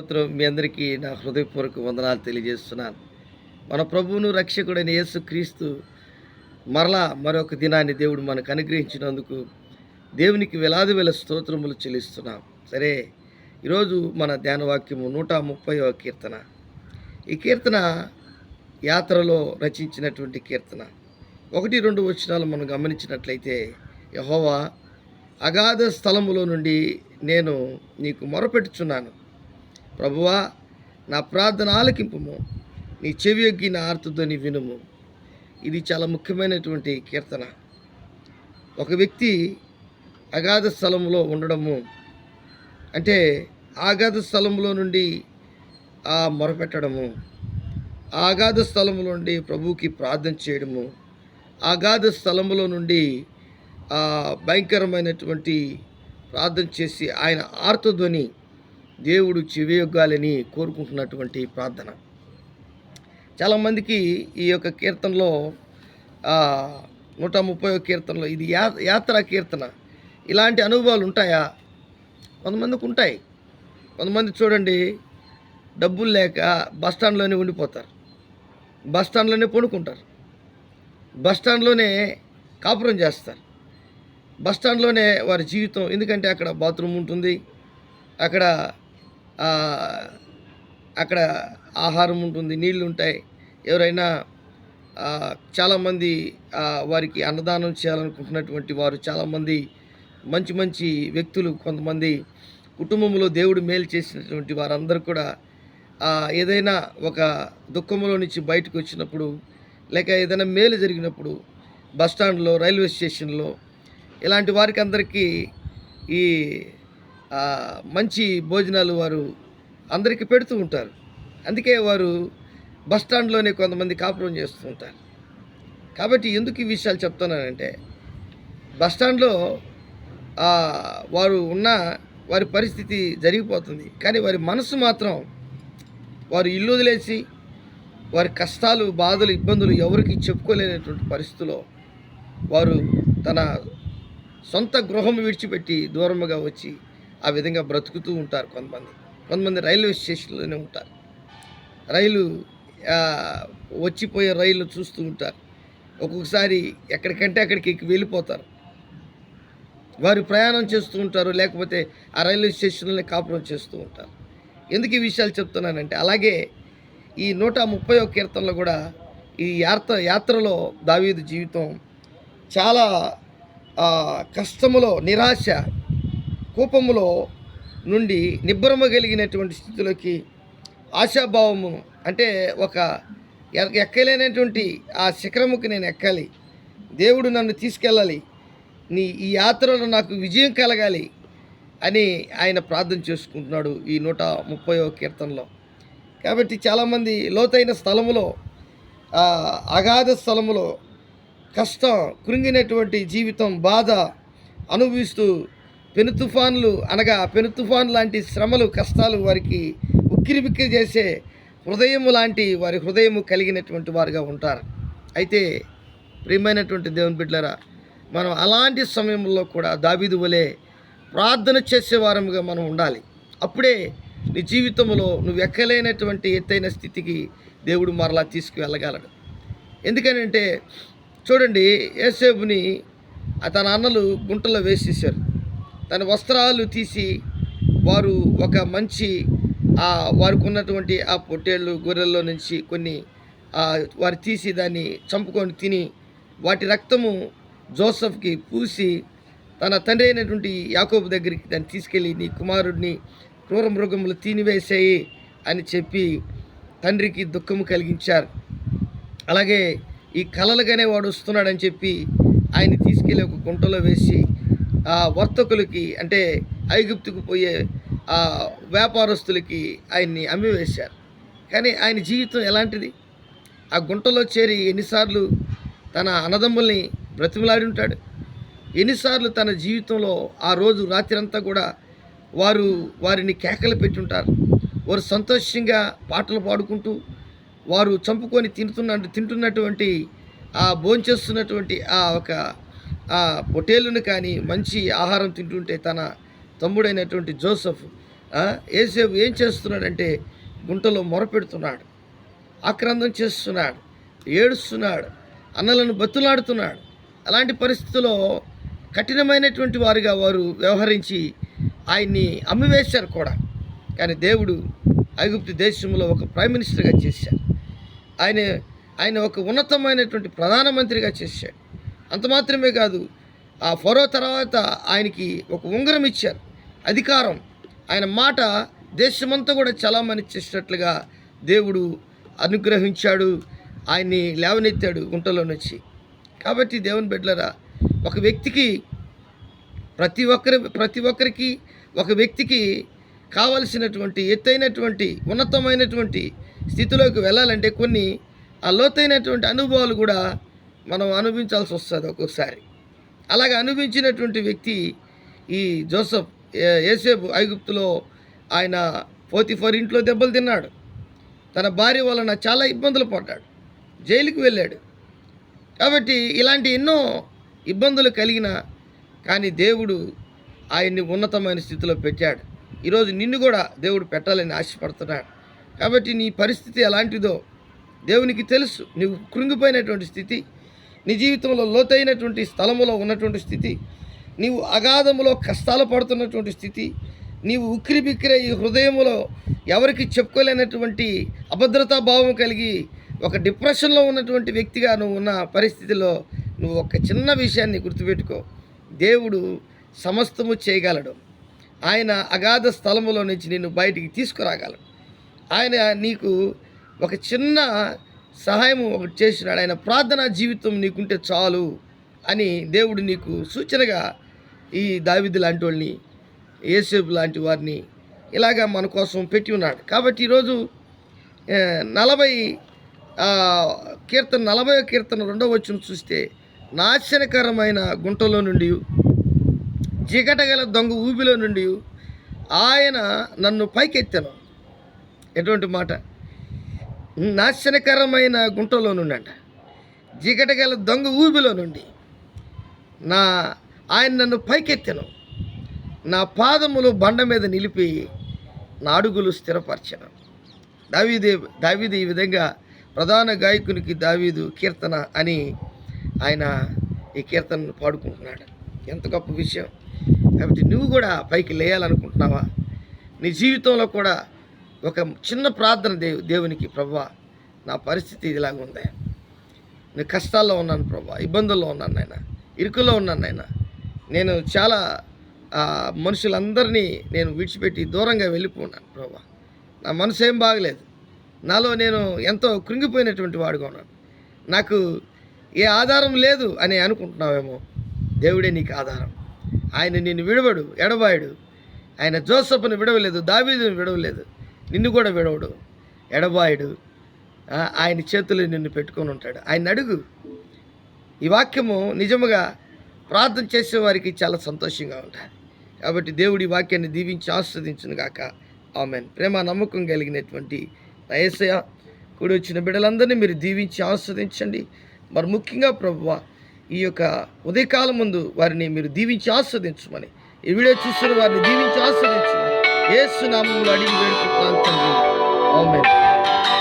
స్తోత్రం మీ అందరికీ నా హృదయపూర్వక వందనాలు తెలియజేస్తున్నాను. మన ప్రభువును రక్షకుడైన యేసు క్రీస్తు మరలా మరొక దినాన్ని దేవుడు మనకు అనుగ్రహించినందుకు దేవునికి వేలాది వేల స్తోత్రములు చెల్లిస్తున్నాం. సరే ఈరోజు మన ధ్యానవాక్యము నూట ముప్పై కీర్తన. ఈ కీర్తన యాత్రలో రచించినటువంటి కీర్తన. ఒకటి రెండు వచనాలు మనం గమనించినట్లయితే యహోవా అగాధ స్థలములో నుండి నేను నీకు మొరపెట్టుచున్నాను. ప్రభువా నా ప్రార్థన ఆలకింపుము. నీ చెవి ఎగ్గి నా ఆర్తుధ్వని వినుము. ఇది చాలా ముఖ్యమైనటువంటి కీర్తన. ఒక వ్యక్తి అగాధ స్థలంలో ఉండడము అంటే ఆగాధ స్థలంలో నుండి ఆ మొరపెట్టడము. ఆగాధ స్థలంలో స్థలములో నుండి ప్రభువుకి ప్రార్థన చేయడము. ఆగాధ స్థలంలో నుండి భయంకరమైనటువంటి ప్రార్థన చేసి ఆయన ఆర్తధ్వని దేవుడు చెవియొగ్గాలని కోరుకుంటున్నటువంటి ప్రార్థన. చాలామందికి ఈ యొక్క కీర్తనలో నూట ముప్పై కీర్తనలో ఇది యా యాత్రా కీర్తన. ఇలాంటి అనుభవాలు ఉంటాయా? కొంతమందికి ఉంటాయి. కొంతమంది చూడండి డబ్బులు లేక బస్ స్టాండ్లోనే ఉండిపోతారు. బస్ స్టాండ్లోనే పడుకుంటారు. బస్ స్టాండ్లోనే కాపురం చేస్తారు. బస్ స్టాండ్లోనే వారి జీవితం ఎందుకంటే అక్కడ బాత్రూమ్ ఉంటుంది అక్కడ అక్కడ ఆహారం ఉంటుంది నీళ్ళు ఉంటాయి. ఎవరైనా చాలామంది వారికి అన్నదానం చేయాలనుకుంటున్నటువంటి వారు చాలామంది మంచి మంచి వ్యక్తులు కొంతమంది కుటుంబంలో దేవుడు మేలు చేసినటువంటి వారందరూ కూడా ఏదైనా ఒక దుఃఖంలో నుంచి బయటకు వచ్చినప్పుడు లేక ఏదైనా మేలు జరిగినప్పుడు బస్ స్టాండ్లో రైల్వే స్టేషన్లో ఇలాంటి వారికి అందరికీ ఈ మంచి భోజనాలు వారు అందరికీ పెడుతూ ఉంటారు. అందుకే వారు బస్ స్టాండ్లోనే కొంతమంది కాపురం చేస్తూ ఉంటారు. కాబట్టి ఎందుకు ఈ విషయాలు చెప్తున్నానంటే బస్ స్టాండ్లో వారు ఉన్న వారి పరిస్థితి జరిగిపోతుంది. కానీ వారి మనసు మాత్రం వారు ఇల్లు వదిలేసి వారి కష్టాలు బాధలు ఇబ్బందులు ఎవరికి చెప్పుకోలేనటువంటి పరిస్థితిలో వారు తన సొంత గృహం విడిచిపెట్టి దూరముగా వచ్చి ఆ విధంగా బ్రతుకుతూ ఉంటారు కొంతమంది. కొంతమంది రైల్వే స్టేషన్లోనే ఉంటారు. రైలు వచ్చిపోయే రైలు చూస్తూ ఉంటారు. ఒక్కొక్కసారి ఎక్కడికంటే అక్కడికి ఎక్కి వెళ్ళిపోతారు. వారు ప్రయాణం చేస్తూ ఉంటారు లేకపోతే ఆ రైల్వే స్టేషన్లోనే కాపురం చేస్తూ ఉంటారు. ఎందుకు ఈ విషయాలు చెప్తున్నానంటే అలాగే ఈ నూట ముప్పై కీర్తనలో కూడా ఈ యాత్ర యాత్రలో దావీదు జీవితం చాలా కష్టములో నిరాశ కూపములో నుండి నిబ్బరమ కలిగినటువంటి స్థితిలోకి ఆశాభావము అంటే ఒక ఎక్కలేనటువంటి ఆ శిఖరముకి నేను ఎక్కాలి. దేవుడు నన్ను తీసుకెళ్ళాలి. నీ ఈ యాత్రలో నాకు విజయం కలగాలి అని ఆయన ప్రార్థన చేసుకుంటున్నాడు ఈ నూట ముప్పై కీర్తనలో. కాబట్టి చాలామంది లోతైన స్థలములో అగాధ స్థలములో కష్టం కృంగినటువంటి జీవితం బాధ అనుభవిస్తూ పెను తుఫాన్లు అనగా పెను తుఫాన్ లాంటి శ్రమలు కష్టాలు వారికి ఉక్కిరిబిక్కిరి చేసే హృదయము లాంటి వారి హృదయము కలిగినటువంటి వారుగా ఉంటారు. అయితే ప్రియమైనటువంటి దేవుని బిడ్డలరా మనం అలాంటి సమయంలో కూడా దాబీదు వలె ప్రార్థన చేసే వారముగా మనం ఉండాలి. అప్పుడే నీ జీవితంలో నువ్వు ఎక్కలేనటువంటి ఎత్తైన స్థితికి దేవుడు మరలా తీసుకువెళ్ళగలడు. ఎందుకనంటే చూడండి ఏసేపుని తన అన్నలు గుంటలో వేసేసారు తన వస్త్రాలు తీసి వారు ఒక మంచి ఆ, వారికి ఉన్నటువంటి ఆ పొట్టేళ్ళు గొర్రెల్లో నుంచి కొన్ని వారు తీసి దాన్ని చంపుకొని తిని వాటి రక్తము జోసఫ్కి పూసి తన తండ్రి అయినటువంటి యాకోబు దగ్గరికి దాన్ని తీసుకెళ్ళి నీ కుమారుడిని క్రూర మృగములు తినివేసేయి అని చెప్పి తండ్రికి దుఃఖము కలిగించారు. అలాగే ఈ కలలుగానే వాడు వస్తున్నాడని చెప్పి ఆయన తీసుకెళ్ళి ఒక గుంటలో వేసి వర్తకులకి అంటే ఐగుప్తుకు పోయే ఆ వ్యాపారస్తులకి ఆయన్ని అమ్మివేశారు. కానీ ఆయన జీవితం ఎలాంటిది? ఆ గుంటలో చేరి ఎన్నిసార్లు తన అన్నదమ్ముల్ని బ్రతిమలాడి ఉంటాడు ఎన్నిసార్లు తన జీవితంలో ఆ రోజు రాత్రి కూడా వారు వారిని కేకలు పెట్టుంటారు? వారు సంతోషంగా పాటలు పాడుకుంటూ వారు చంపుకొని తింటున్న తింటున్నటువంటి ఆ భోంచేస్తున్నటువంటి ఆ ఒక ఆ పొటేలును కానీ మంచి ఆహారం తింటుంటే తన తమ్ముడైనటువంటి జోసఫ్ ఏసేపు ఏం చేస్తున్నాడంటే గుంటలో మొరపెడుతున్నాడు ఆక్రందం చేస్తున్నాడు ఏడుస్తున్నాడు అన్నలను బతులాడుతున్నాడు. అలాంటి పరిస్థితుల్లో కఠినమైనటువంటి వారిగా వారు వ్యవహరించి ఆయన్ని అమ్మివేశారు కూడా. కానీ దేవుడు ఐగుప్తు దేశంలో ఒక ప్రైమ్ మినిస్టర్గా చేశాడు. ఆయన ఆయన ఒక ఉన్నతమైనటువంటి ప్రధానమంత్రిగా చేశాడు. అంత మాత్రమే కాదు ఆ ఫరో తర్వాత ఆయనకి ఒక ఉంగరం ఇచ్చారు. అధికారం ఆయన మాట దేశమంతా కూడా చలామణి చేసినట్లుగా దేవుడు అనుగ్రహించాడు ఆయన్ని లేవనెత్తాడు గుంటలో నుంచి. కాబట్టి దేవుని బిడ్డలరా ఒక వ్యక్తికి ప్రతి ఒక్కరి ప్రతి ఒక్కరికి ఒక వ్యక్తికి కావలసినటువంటి ఎత్తైనటువంటి ఉన్నతమైనటువంటి స్థితిలోకి వెళ్ళాలంటే కొన్ని ఆ లోతైనటువంటి అనుభవాలు కూడా మనం అనుభవించాల్సి వస్తుంది ఒక్కొక్కసారి. అలాగ అనుభవించినటువంటి వ్యక్తి ఈ జోసఫ్ ఏసేపు ఐగుప్తులో ఆయన పోతిఫర్ ఇంట్లో దెబ్బలు తిన్నాడు. తన భార్య వలన చాలా ఇబ్బందులు పడ్డాడు. జైలుకి వెళ్ళాడు. కాబట్టి ఇలాంటి ఎన్నో ఇబ్బందులు కలిగిన కానీ దేవుడు ఆయన్ని ఉన్నతమైన స్థితిలో పెట్టాడు. ఈరోజు నిన్ను కూడా దేవుడు పెట్టాలని ఆశపడుతున్నాడు. కాబట్టి నీ పరిస్థితి ఎలాంటిదో దేవునికి తెలుసు. నువ్వు కృంగిపోయినటువంటి స్థితి నీ జీవితంలో లోతైనటువంటి స్థలములో ఉన్నటువంటి స్థితి నీవు అగాధములో కష్టాలు పడుతున్నటువంటి స్థితి నీవు ఉక్కిరి బిక్కిరి ఈ హృదయములో ఎవరికి చెప్పుకోలేనటువంటి అభద్రతా భావం కలిగి ఒక డిప్రెషన్లో ఉన్నటువంటి వ్యక్తిగా నువ్వు ఉన్న పరిస్థితిలో నువ్వు ఒక చిన్న విషయాన్ని గుర్తుపెట్టుకో. దేవుడు సమస్తము చేయగలడు. ఆయన అగాధ స్థలములో నుంచి నిన్ను బయటికి తీసుకురాగలడు. ఆయన నీకు ఒక చిన్న సహాయం ఒకటి చేసినాడు. ఆయన ప్రార్థనా జీవితం నీకుంటే చాలు అని దేవుడు నీకు సూచనగా ఈ దావిది లాంటి వాళ్ళని ఏసేపు లాంటి వారిని ఇలాగా మన కోసం పెట్టి ఉన్నాడు. కాబట్టి ఈరోజు నలభై కీర్తన నలభై కీర్తన రెండవ వచ్చిన చూస్తే నాశనకరమైన గుంటలో నుండి జిగటగల దొంగ ఊబిలో నుండి ఆయన నన్ను పైకెత్తాను. ఎటువంటి మాట? నాశనకరమైన గుంటలో నుండి అంట జిగటగల దొంగ ఊబిలో నుండి నా ఆయన నన్ను పైకెత్తాను. నా పాదములు బండ మీద నిలిపి నా అడుగులు స్థిరపరచను. దావీదే దావీదు ఈ విధంగా ప్రధాన గాయకునికి దావీదు కీర్తన అని ఆయన ఈ కీర్తనను పాడుకుంటున్నాడు. ఎంత గొప్ప విషయం. కాబట్టి నువ్వు కూడా పైకి లేయాలనుకుంటున్నావా? నీ జీవితంలో కూడా ఒక చిన్న ప్రార్థన దేవు దేవునికి ప్రభా నా పరిస్థితి ఇలాగ ఉంది. నేను కష్టాల్లో ఉన్నాను ప్రభా ఇబ్బందుల్లో ఉన్నాను నాయన ఇరుకులో ఉన్నాను నాయన. నేను చాలా మనుషులందరినీ నేను విడిచిపెట్టి దూరంగా వెళ్ళిపోన్నాను ప్రభా. నా మనసు ఏం బాగలేదు. నాలో నేను ఎంతో కృంగిపోయినటువంటి వాడుగా ఉన్నాను. నాకు ఏ ఆధారం లేదు అని అనుకుంటున్నావేమో దేవుడే నీకు ఆధారం. ఆయన నిన్ను విడవడు ఎడబాయుడు. ఆయన జోసఫ్ను విడవలేదు దావీదుని విడవలేదు. నిన్ను కూడా విడవడు ఎడబాయుడు. ఆయన చేతులు నిన్ను పెట్టుకొని ఉంటాడు. ఆయన అడుగు. ఈ వాక్యము నిజముగా ప్రార్థన చేసే వారికి చాలా సంతోషంగా ఉంటుంది. కాబట్టి దేవుడి వాక్యాన్ని దీవించి ఆస్వాదించును గాక. ఆమె ప్రేమ నమ్మకం కలిగినటువంటి నయసయ కూడి వచ్చిన బిడ్డలందరినీ మీరు దీవించి ఆస్వాదించండి. మరి ముఖ్యంగా ప్రభువ ఈ యొక్క ఉదయకాలం ముందు వారిని మీరు దీవించి ఆస్వాదించమని ఈ వీడియో చూస్తున్న వారిని దీవించి ఆస్వాదించమని ஏசு நாமங்கள் அடிமைகளுக்கு தான் தந்தோம் ஆமேன்.